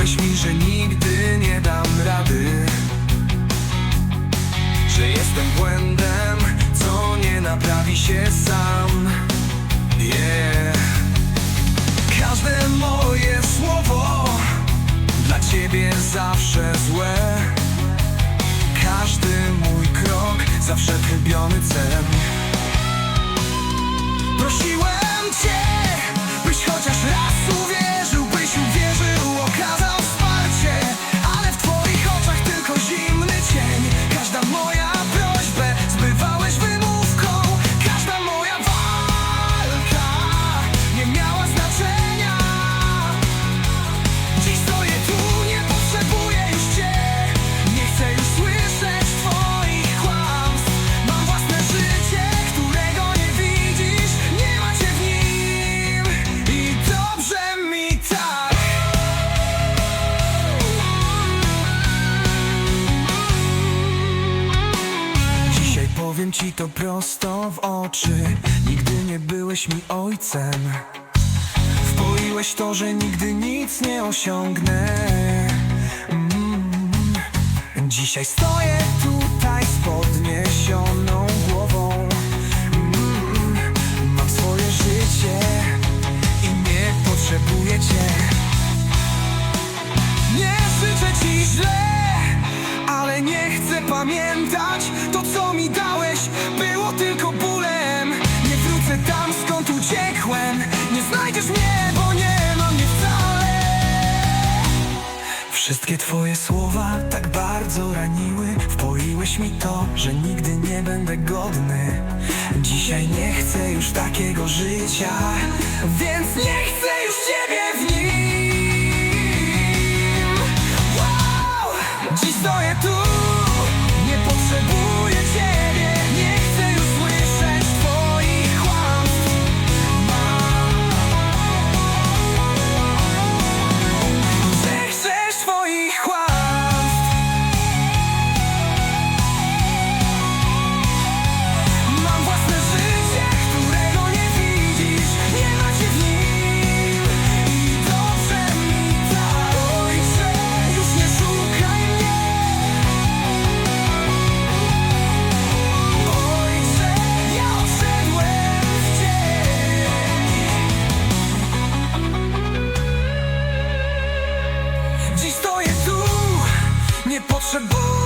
Mówiłeś mi, że nigdy nie dam rady Że jestem błędem, co nie naprawi się sam. Yeah. Każde moje słowo Dla ciebie zawsze złe. Każdy mój krok Zawsze chybiony celem ci to prosto w oczy. Nigdy nie byłeś mi ojcem. Wpoiłeś to, że nigdy nic nie osiągnę. Mm. Dzisiaj stoję tutaj z podniesioną głową. Mm. Mam swoje życie i nie potrzebuję cię. Nie życzę ci źle, ale nie chcę pamiętać To co mi dałeś Nie znajdziesz mnie, bo nie mam mnie wcale. Wszystkie twoje słowa tak bardzo raniły. Wpoiłeś mi to, że nigdy nie będę godny. Dzisiaj nie chcę już takiego życia Więc nie chcę już ciebie w nim. Wow! Dziś stoję tu Dziś